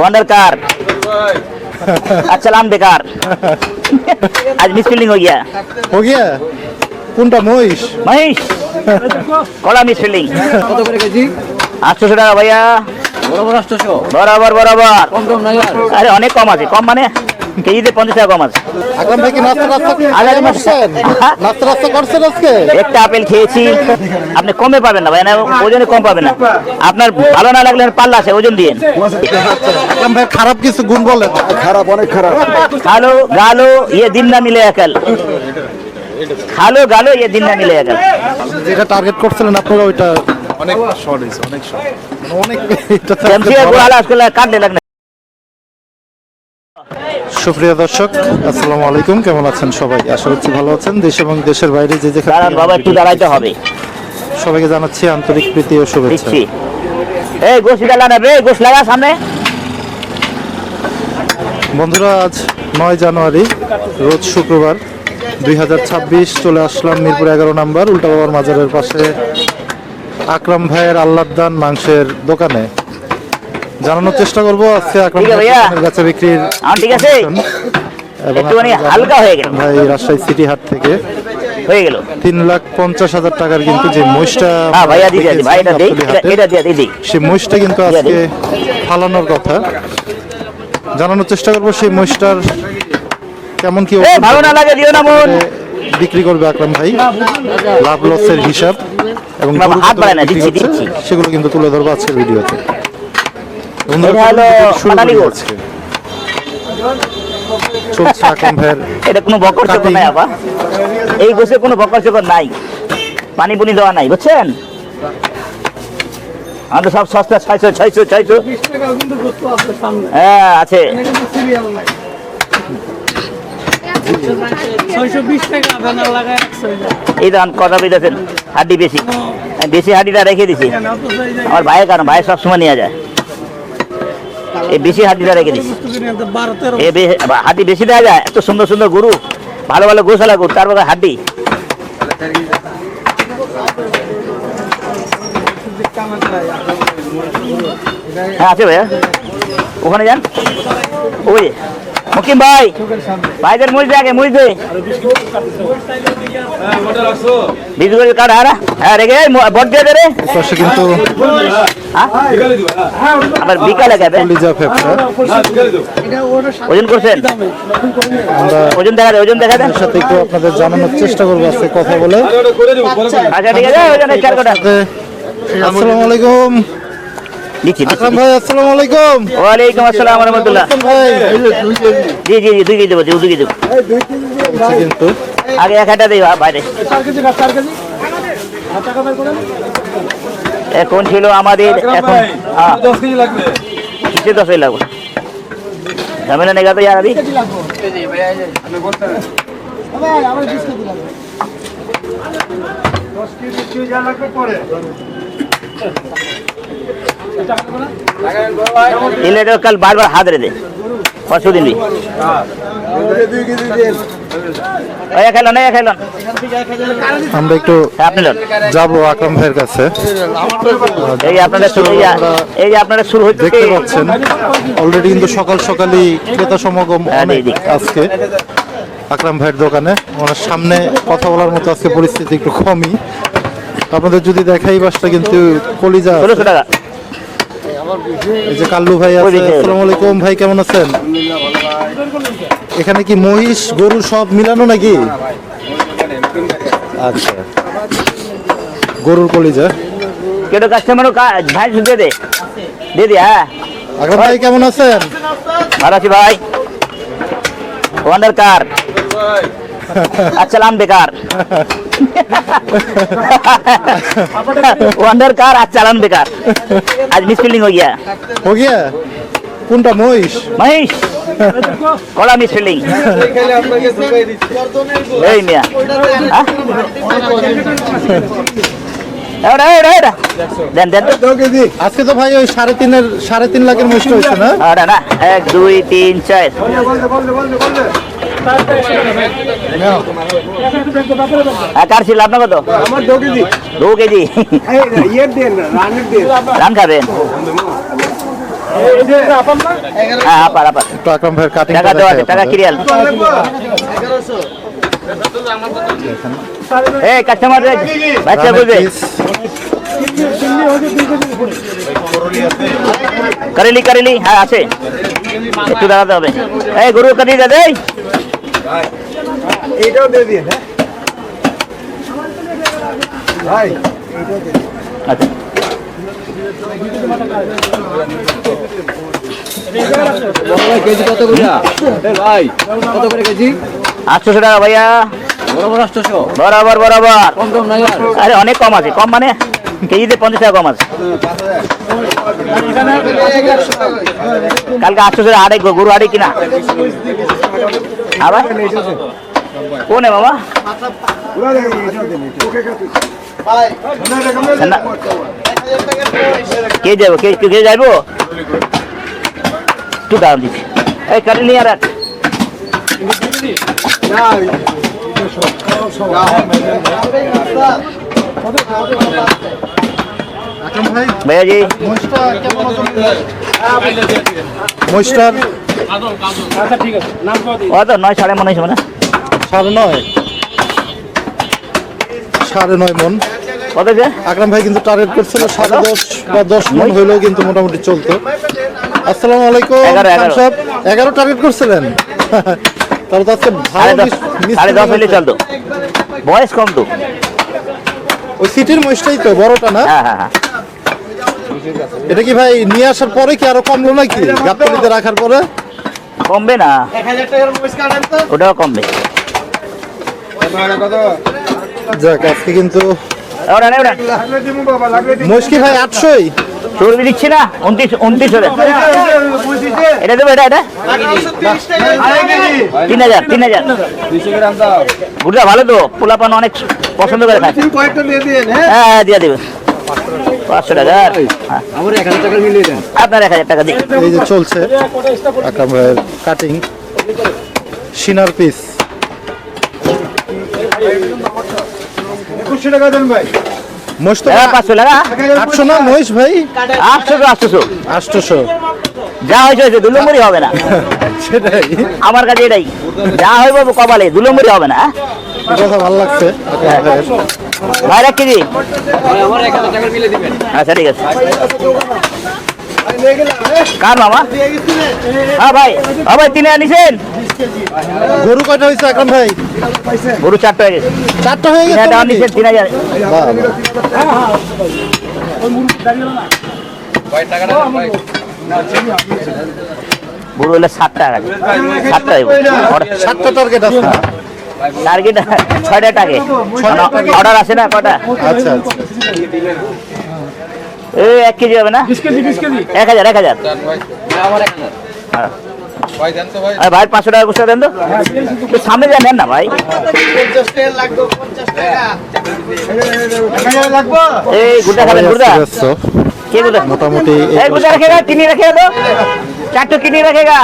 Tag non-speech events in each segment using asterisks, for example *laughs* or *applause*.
Wonder car अच्छा नाम बेकार आज मिस फील्डिंग हो गया हो गया কোনটা মহিষ महेश कड़ा मिस फील्डिंग কত করে কেজি আটশোশো টাকা ভাইয়া বড় বড় আটশোশো বরাবর বরাবর কম কম নাই আর আরে অনেক কম আছে কম মানে কেজিতে পঞ্চাশ টাকা কম আছে? আকরাম ভাই নাস্তা রাস্তা আগে আগে করছেন নাস্তা রাস্তা করছেন আজকে? একটা আপেল খেয়েছি। আপনি কমে পাবেন না ভাই না ওজনে কম পাবেন না। আপনার ভালো না লাগলে পাল্লা আছে ওজন দিয়ে। ভাই খারাপ কিছু গুণ বলেন। খারাপ অনেক খারাপ। খালো গালো ইয়ে দিন না মিলে একাল খালো গালো ইয়ে দিন না মিলে একাল যেটা টার্গেট করছিলেন আপনারা ওইটা অনেক শর্ট হয়েছে অনেক শর্ট অনেক এটা গোয়ালা আজকাল কাটলে সুপ্রিয় দর্শক আসসালামু আলাইকুম। কেমন আছেন সবাই? আশা করছি ভালো আছেন। দেশ এবং দেশের বাইরে যে যেখানে দাঁড়ান বাবা একটু দাঁড়াইতে হবে। সবাইকে জানাচ্ছি আন্তরিক প্রীতি ও শুভেচ্ছা। এই গোস ডালা নেবে গোস লাগা সামনে। বন্ধুরা আজ নয় জানুয়ারি রোজ শুক্রবার দুই হাজার ছাব্বিশ চলে আসলাম মিরপুর এগারো নাম্বার উল্টা বাবার মাজারের পাশে। আকরাম ভাইয়ের আল্লাহদান মাংসের দোকানে। জানানোর চেষ্টা করব। আজকে আকরাম বেচা বিক্রির ঠিক আছে। একটুখানি হালকা হয়ে গেল। ভাই রাজশাহী সিটি হাট থেকে হয়ে গেল। তিন লাখ পঞ্চাশ হাজার টাকার কিন্তু যে মহিষটা হ্যাঁ ভাইয়া ভাই এটা দেই এটা- দিয়ে মহিষটা কিন্তু আজকে ফালানোর কথা। জানানোর চেষ্টা করব সেই মহিষটার কেমন কি ভালো না লাগে দিও না মন। বিক্রি করবে আকরাম ভাই। লাভ লসের হিসাব এবং। সেগুলো কিন্তু তুলে ধরবো আজকের ভিডিওতে। এটা হলো গোছ। চলছে *laughs* কোনো বকর চকর নাই আপা। এই গোসে কোনো বকর চকর নাই। পানি পুনি দেওয়া নাই বুঝছেন? আমাদের সব সস্তা ছয়শো ছয়শো ছয়শো। হ্যাঁ আছে। এই দাম কথা পেয়েছেন হাড্ডি বেশি। বেশি হাড্ডিটা রেখে দিছি। আমার ভাইয়ের কারণ ভাই সবসময় নিয়ে যায়। এই বেশি হাড্ডিটা রেখে বে- হাড্ডি বেশি দেওয়া যায়, এত সুন্দর সুন্দর গরু, ভালো ভালো গোশালা গরু, তার মধ্যে হাড্ডি হ্যাঁ আছে ভাইয়া। ওখানে যান। ওই মুকিম ভাই ভাইদের মুড়ি দে আগে মুড়ি দে। বিশ করে কাট হারা। হ্যাঁ রেখে বট দিয়ে দে রে। কিন্তু হ্যাঁ? আবার বিকালে যাবে ওজন করছেন? ওজন দেখা দেয় ওজন দেখা দেন সাথে একটু আপনাদের জানানোর চেষ্টা করব আজকে কথা বলে। আচ্ছা ঠিক আছে ওজনের চার কটা আসসালামু আলাইকুম। দিচ্ছি আকরাম ভাই আসসালামু আলাইকুম। ওয়ালাইকুম আসসালাম রহমতুল্লাহ। আসসালাম ভাই। জি জি জি দুই কেজি দেবো দুই কেজি দেবো। বলছি কিন্তু। আগে এক হাজার দিই বাইরে। এখন ছিল আমাদের এখন হ্যাঁ। দশ কেজি লাগবে। কিসে দশ লাগবে। ঝামেলা নেই তো ইয়ার इले तो कल बार बार हाथ रहे थे परसों दिन भी ओए खेलो नहीं खेलो আমরা একটু আপনি লোন যাবো আকরাম ভাইয়ের কাছে এই যে আপনাদের শুরু এই যে- এই যে আপনাদের শুরু হচ্ছে দেখতে পাচ্ছেন অলরেডি কিন্তু সকাল সকালই ক্রেতা সমাগম হ্যাঁ, অনেক জি, জি। আজকে আকরাম ভাইয়ের দোকানে ওনার সামনে কথা বলার মতো আজকে পরিস্থিতি একটু কমই আপনাদের যদি দেখাই বাসটা কিন্তু কলিজা আছে। ষোলোশো টাকা এই যে কাল্লু ভাই আছে আসসালামু আলাইকুম ভাই কেমন আছেন? এখানে কি মহিষ গরু সব মিলানো নাকি? আচ্ছা। গরুর কলিজা। কেটো কাস্টমার ভাই দে দে। দে দে হ্যাঁ। আকরাম ভাই কেমন আছেন? ভালো আছি ভাই। ওয়ান্ডার কার *laughs* আচ্ছা নাম বেকার। ওয়ান্ডার কার আজ চালান বেকার আজ মিস ফিল্ডিং हो गया हो गया কোনটা মহিষ মহেশ কড়া মিস ফিল্ডিং এই মিয়া হ্যাঁ? এওটা, এওটা, এওটা। দেন দেন তো। আজকে তো ভাই ওই সাড়ে তিনের সাড়ে তিন লাখের মহিষটা হয়েছে না এওটা না এক দুই তিন চার হ্যাঁ কার ছিল? আপনার কত? দু কেজি। রান খাবেন? হ্যাঁ আপার আপার। টাকা দেওয়া আছে টাকা ক্লিয়ার এই কাস্টমার বাচ্চা বুঝবে করেলি করেলি হ্যাঁ আছে। একটু দাঁড়াতে হবে। এই গরু কাটি দাদা এই। এইটাও দিয়ে দিন হ্যাঁ? ভাই আচ্ছা। বড় ভাই কেজি কত করে? ভাই কত করে কেজি? আটশোশো টাকা ভাইয়া। আটশোশো। বরাবর বরাবর। কম কম নাই আরে। অনেক কম আছে। কম মানে কেজিতে পঞ্চাশ টাকা কম আছে। কালকে আটশো টাকা আড়াই গরু আড়াই কিনা? আবার? কোনে বাবা। কে যাব? কে কে- যাইবো? একটু দাম দিচ্ছি। এই কাটি নিয়ে আর ভাইয়া জি। মহিষটা তো নয় সাড়ে মনে মানে সাড়ে নয়। সাড়ে নয় মন। কত যে? আকরাম ভাই কিন্তু টার্গেট করছিল সাড়ে দশ বা দশ মন হইলেও কিন্তু মোটামুটি চলতো। আসসালামু আলাইকুম এগারো, এগারো। সাহেব। এগারো টার্গেট করছিলেন? *laughs* তাহলে তো আজকে সাড়ে দশ হইলে চলতো। বয়স কম তো। ওই সিটির মহিষটাই তো বড়টা না? হ্যাঁ হ্যাঁ হ্যাঁ। এটা কি ভাই নিয়ে আসার পরে কি আরও কমলো নাকি? গাবতলিতে রাখার পরে? কমবে না? ওটাও কমবে। যাক আজকে কিন্তু ভাই আটশোই। চর্বি দিচ্ছি না? উনত্রিশ উনত্রিশ হলে। এটা দেবো এটা এটা। তিন হাজার তিন হাজার। গুড়টা ভালো তো পোলাপান অনেক পছন্দ করে খায়। হ্যাঁ? হ্যাঁ হ্যাঁ দিয়ে দেবে। পাঁচশো টাকা। আমার এক হাজার টাকা মিলিয়ে দেন। আপনার এই যে চলছে আকরাম ভাইয়ের কাটিং সিনার পিস একুশশো টাকা দেন ভাই। আমার কাছে এটাই। যা হইব কপালে দুলম্বরি হবে না হ্যাঁ? কথা ভালো লাগছে ভাই কেজি মিলিয়ে দিবেন আচ্ছা ঠিক আছে। কার মামা দিয়ে হ্যাঁ ভাই। হ্যাঁ ভাই তিন আনিছেন? নিছেন গরু কয়টা হয়েছে আকরাম ভাই? গরু চারটা হয়ে গেছে। চারটা হয়ে তিন গেছে হাজার টাকা নাকি? নিছেন তিন হাজার। গরু হলে সাতটা হইব। সাতটা টার্গেট আছে। টার্গেট ছয়টা টাকে অর্ডার আছে না কটা? আচ্ছা আচ্ছা। এই এক কেজি হবে না? এক হাজার এক হাজার। হ্যাঁ। ভাই পাঁচশো টাকা গুছা দেন তো। সামনে যা নেন না ভাই। এই গুড়া খাবেন ব্যস্ত। কে গুড়া মোটামুটি এই এই গুড়া রেখেগা কিনি রেখেগা তো। চারটে কিনে রাখেগা।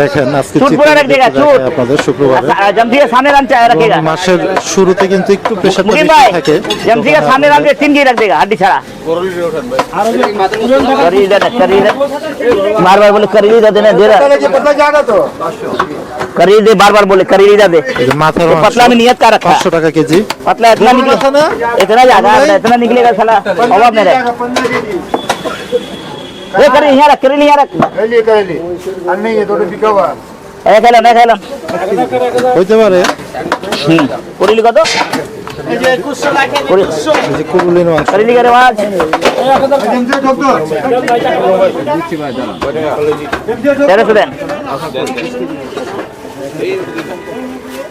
দেখেন আজকে আপনাদের শুক্রবারে। জামজিয়া সামনে রান চায় রাখেগা মাসের শুরুতে কিন্তু একটু প্রেসার বেশি থাকে। জামজিয়া সামনে রান তিন গিয়ে রাখ দেগা ছাড়া। বারবার বলে করিয়ে দে না দে करी दे बार बार बोले करी दे माथा तो पतला में नियत का रखा पाँच सौ टका के जी पतला इतना निकले इतना ज्यादा इतना निकलेगा साला अभाव में रहे पंद्रह केजी ये करी यहाँ रख करी यहाँ रख कहली कहली আর নেই এ তোরে বিকা हुआ ए खेलो नहीं खेलो হইতে পারে हम्म पूरी लिखो तो এই যে 2100 লাখে पूरी এই যে কুরুলির মাংস करी लिखा रिवाज জমজে ঠকতো तेरे सुधन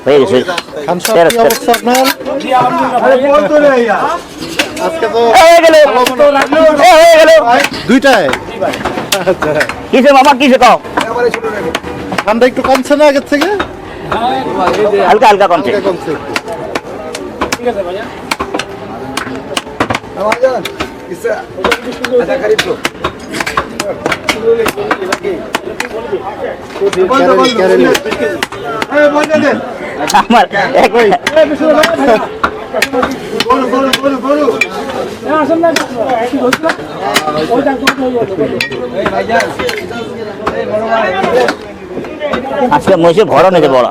হয়ে গেছে খান সাহেব তেরো, কি তেরো। অবস্থা আপনার আরে বল তো রে ইয়া আজকে তো এ, হয়ে গেল এ, হয়ে গেল দুইটায় কিসে বাবা কিসে কও? ঠান্ডা একটু কমছে না আগের থেকে? হালকা হালকা কমছে। ঠিক আছে ভাইয়া। আজকে মহিষের ভরণ নেই বড়।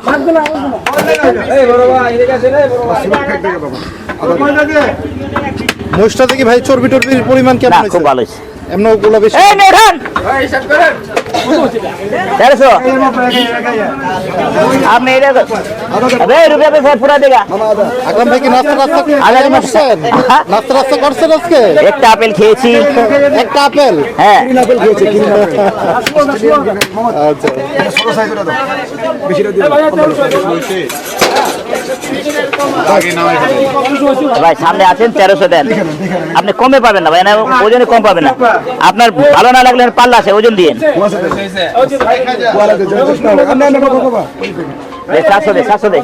মহিষটা দেখি ভাই চর্বি টর্বির পরিমাণ কেমন খুব ভালো হয়েছে। এমন ওগুলো বেশি এই নে উঠান ভাই হিসাব করেন তেরোশো আপনি এটা আরে রুপিয়া পয়সা পুরা দেগা আকরাম ভাই একটা আপেল খেয়েছি একটা আপেল হ্যাঁ আপেল ভাই সামনে আছেন তেরোশো দেন আপনি কমে পাবেন না ভাই না ওজনে কম পাবেন না আপনার ভালো না লাগলে পাল্লা আছে ওজন দিয়ে সাতশো দে সাতশো দে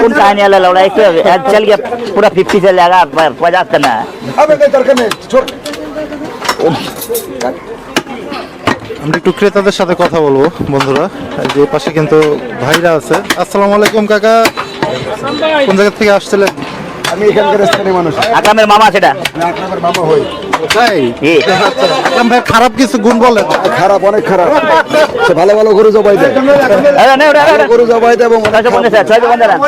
कौन कहानी वाला लौड़ा एक तो चल गया पूरा फिफ्टी चल जाएगा पचास करना है আমরা একটু ক্রেতাদের সাথে কথা বলবো বন্ধুরা এই যে পাশে কিন্তু ভাইরা আছে আসসালামু আলাইকুম কাকা কোন জায়গা থেকে আসছিলেন আমি এখানকার স্থানীয় মানুষ আকামের মামা সেটা আপনার মামা হই তাই জি আকরাম ভাই খারাপ কিছু গুণ বলেন খারাপ অনেক খারাপ সে ভালো ভালো গরু জবাই দেয় আরে, নে, ওটা, ওটা, ওটা। গরু জবাই দেয় এবং অনেক ছয়শো পঞ্চাশ আছে, ছয়শো পঞ্চাশ আছে।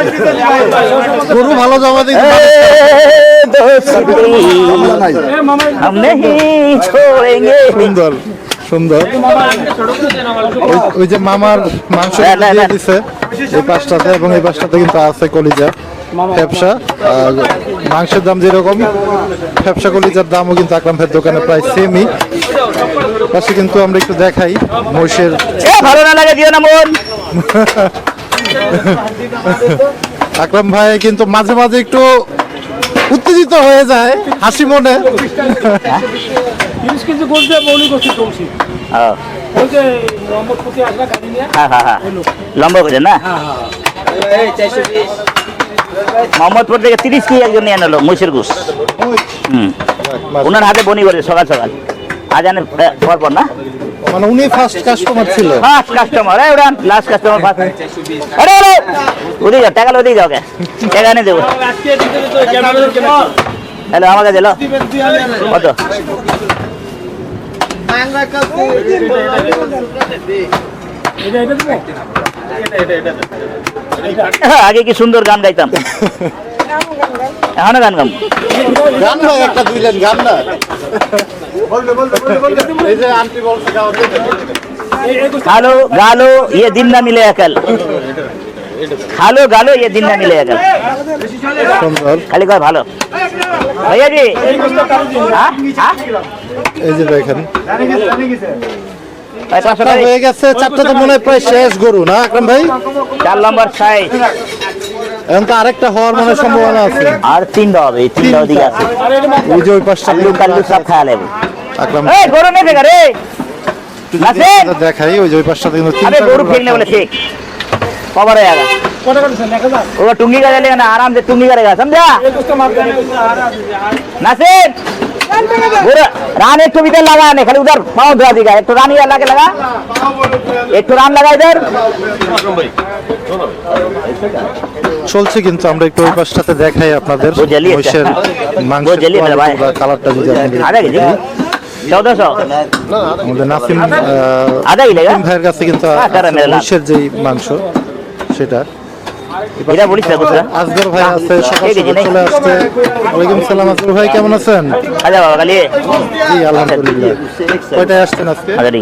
গরু ভালো জমা দিতে ए, दोस्ती মামলা নাই हम नहीं छोड़ेंगे সুন্দর। ওই- যে মামার মাংস দিয়ে দিছে এই পাশটাতে এবং এই পাশটাতে কিন্তু আছে কলিজা আর মাংসের দাম যেরকম ফ্যাপসা কলিজার দামও কিন্তু আকরাম ভাইয়ের দোকানে প্রায় সেমই পাশে কিন্তু আমরা একটু দেখাই মহিষের ভালো না লাগে দিও না মন। আকরাম ভাই কিন্তু মাঝে মাঝে একটু উত্তেজিত হয়ে যায় হাসি মনে। তিরিশ কেজি গোল দিয়ে বৌলি করছি ওই যে মোহাম্মদ আসলা গাড়ি নিয়ে হ্যাঁ হ্যাঁ হ্যাঁ। লম্বা করে না? মোহাম্মদপুর থেকে তিরিশ কেজি একজন নিয়ে আনলো? মহিষের ঘুষ হুম। ওনার হাতে বনি করে সকাল সকাল। আজানের পর পর না? মানে উনি ফার্স্ট কাস্টমার ছিল। ফার্স্ট কাস্টমার এই লাস্ট কাস্টমার ফার্স্ট আরে আরে ওদিকে যাও টাকা ওদিকে যাও কে। টাকা দেবো। আজকে দিতে তো ক্যামেরা হ্যালো আমাকে দিল কত? হ্যাঁ, আগে কি সুন্দর গান গাইতাম? এখন গান গাম? গান না একটা দুই লাইন গান না? খালো গালো ইয়ে দিন না মিলে একাল। খালো গালো ইয়ে দিন না মিলে একাল। খালি কয় ভালো। ভাইয়া জি। হ্যাঁ? হ্যাঁ? এই যে দেখেন। হয়ে গেছে চারটা তো মনে হয় প্রায় শেষ গরু না আকরাম ভাই? চার নম্বর সাইজ এখন তো আরেকটা হওয়ার মনে সম্ভাবনা আছে। আর তিনটা হবে এই তিনটা ওদিকে আছে। ওই দেখাই ওই যে ওই পাশটা কিন্তু ঠিক। কভারে আগা কটা করেছেন এক হাজার वो टुंगी का लेगा ना आराम से टुंगी करेगा समझा এই দোষটা মার দেন नासिर पूरा रान एक तो इधर लगा नहीं खाली उधर पाँव धोआ देगा एक तो रान ये लगा लगा एक तो रान लगा इधर চলছে কিন্তু আমরা একটু ওই পাশটাতে দেখাই আপনাদের ও জ্বালিয়ে মহিষের ও মাংসের জ্বালিয়ে মেরে ভাই। quality বা কালারটা যদি আপনাদের आधा के जी चौदह सौ আমাদের নাসিম আহ, आधा ही लेगा নাসিম ভাইয়ের কাছে কিন্তু হ্যাঁ, তারা মেরে লাভ। মহিষের যেই মাংস সেটা এরা বলিস না কোথায় আজগর ভাই আছে সকাল সকাল চলে আসছে। ওয়ালাইকুম সালাম আজগর ভাই কেমন আছেন? আচ্ছা বাবা কালি জি আলহামদুলিল্লাহ। আচ্ছা, কয়টায় আসছেন আজকে? আচ্ছা, হাজারি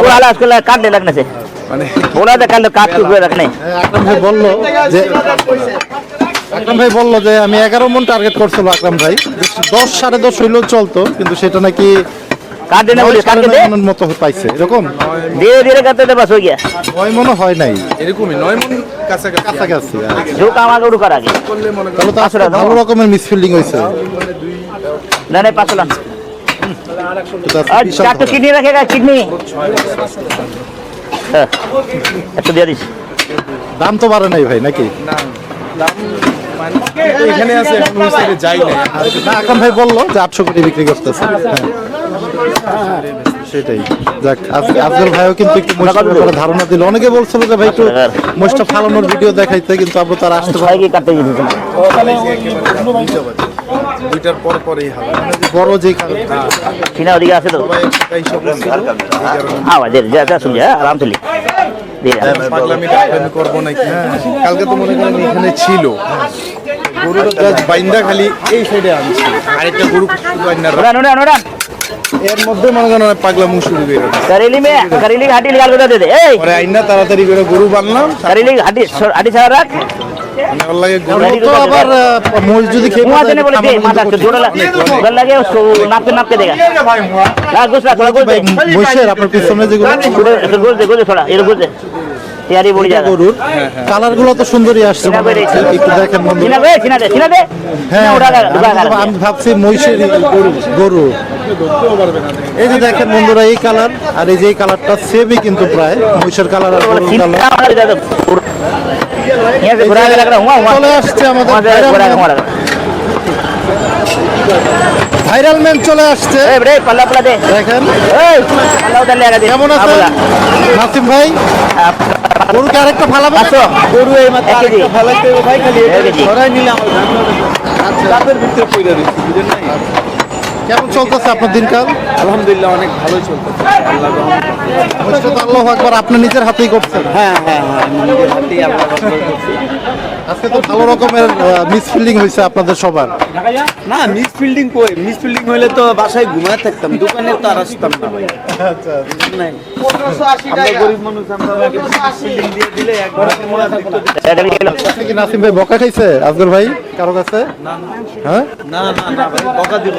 ওরা মানে হ্যাঁ, বলল আকরাম ভাই বলল যে আমি এগারো মন টার্গেট করছিল আকরাম ভাই। দশ সাড়ে দশ হইলেও চলতো কিন্তু সেটা নাকি কার দেনা বলি কারকে দে। মত পাইছে এরকম? ধীরে ধীরে দে বাস হই গিয়া। নয় মন হয় নাই। এরকমই নয় মন কাম হ্যাঁ। আগে। উড়কার আগে তাহলে তো আসলে ভালো রকমের মিসফিল্ডিং হইছে। না না পাছলাম কিডনি রাখে কিডনি। হ্যাঁ, একটু দিয়ে দিস দাম তো বাড়ে নাই ভাই নাকি? না দাম এখানে আছে যাই না এখন ভাই বলল যে আটশো কোটি বিক্রি করতেছে। হ্যাঁ।, হ্যাঁ। সেটাই। যাক ভাইও কিন্তু একটু ধারণা দিল। অনেকে বলছিল যে ভাই একটু ফালানোর ভিডিও দেখাইতে কিন্তু তার আসতে দুইটার পর পরেই হবে বড় যে কিনা ওদিকে আছে তো? যা যা আরাম কালকে তো মনে করেন এখানে ছিল। গরুর বাইন্দা খালি এই সাইডে আরেকটা গরু বাইন্দা এর মধ্যে মনে করেন অনেক পাগলা মুখ শুরু করে মে কথা দে এই। আইনা তাড়াতাড়ি করে গরু বানলাম ছাড়া রাখ। মানে কালারগুলো তো সুন্দর আসছে হ্যাঁ আমি ভাবছি মহিষের গরু গরু। এই যে দেখেন বন্ধুরা এই কালার আর এই যে এই কালারটা সেভই কিন্তু প্রায়। মহিষের কালার আর গরুর কালার। আসছে ভাইরাল ম্যান চলে আসছে। দেখেন। কেমন নাসিম ভাই? গরুকে আরেকটা ফালাবে গরু এই ফালাতে ভাই খালি ভিতরে কেমন চলতেছে আপনার দিনকাল? আলহামদুলিল্লাহ অনেক ভালো চলতেছে। আল্লাহ আল্লাহ একবার আপনি নিজের হাতেই করছেন। হ্যাঁ হ্যাঁ হ্যাঁ নিজের হাতেই আল্লাহ করছি। আজকে তো ভালো রকমের মিস ফিল্ডিং হয়েছে আপনাদের সবার। না মিস ফিল্ডিং কই? মিস ফিল্ডিং হইলে তো বাসায় ঘুমায় থাকতাম দোকানে তো আর আসতাম না ভাই। বুঝেন নাই? পনেরোশো আশি আমরা টাকা। গরিব মানুষ আমরা ফিল্ডিং দিয়ে দিলে একবার এটা নিয়ে গেলো। আপনি কি নাসিম ভাই বকা খাইছে? আজগর ভাই কারও কাছে? হ্যাঁ? না না না বকা দিব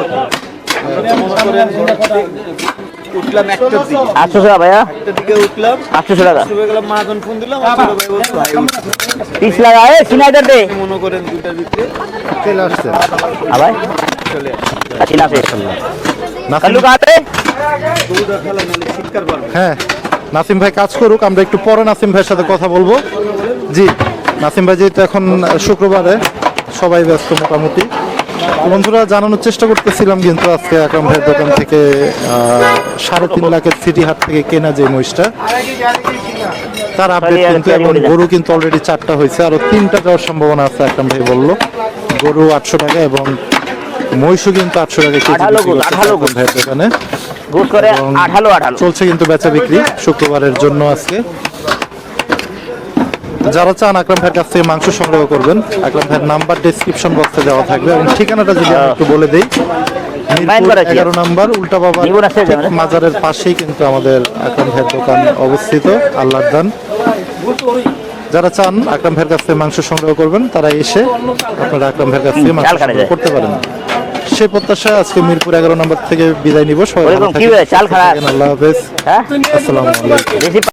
হ্যাঁ নাসিম ভাই কাজ করুক, আমরা একটু পরে নাসিম ভাইয়ের সাথে কথা বলব। জি, নাসিম ভাই যেহেতু এখন শুক্রবারে, সবাই ব্যস্ত মোটামুটি। বন্ধুরা জানানোর চেষ্টা করতেছিলাম কিন্তু আজকে আকরাম ভাইয়ের দোকান থেকে সাড়ে তিন লাখের সিটি হাট থেকে কেনা যে মহিষটা তার আপডেট কিন্তু এখন গরু কিন্তু অলরেডি চারটা হয়েছে। আরও তিনটা যাওয়ার সম্ভাবনা আছে আকরাম ভাই বলল। গরু আটশো টাকা এবং মহিষও কিন্তু আটশো টাকা কেজি ভাইয়ের দোকানে। চলছে কিন্তু বেচা বিক্রি শুক্রবারের জন্য আজকে। যারা চান আকরাম ভাইয়ের কাছ থেকে মাংস সংগ্রহ করবেন আকরাম ভাইয়ের নাম্বার ডেসক্রিপশন বক্সে দেওয়া থাকবে। এবং ঠিকানাটা যদি একটু বলে দেই এগারো নাম্বার উল্টা বাবা? মাজারের পাশেই কিন্তু আমাদের আকরাম ভাইয়ের দোকান অবস্থিত আল্লাহর দান। যারা চান আকরাম ভাইয়ের কাছ থেকে মাংস সংগ্রহ করবেন তারা এসে আপনারা আকরাম ভাইয়ের কাছ থেকে মাংস সংগ্রহ করতে পারেন। সেই প্রত্যাশা আজকে মিরপুর এগারো নম্বর থেকে বিদায় নিব। সবাই আল্লাহ হাফেজ। হ্যাঁ? আসসালামু আলাইকুম। বেশি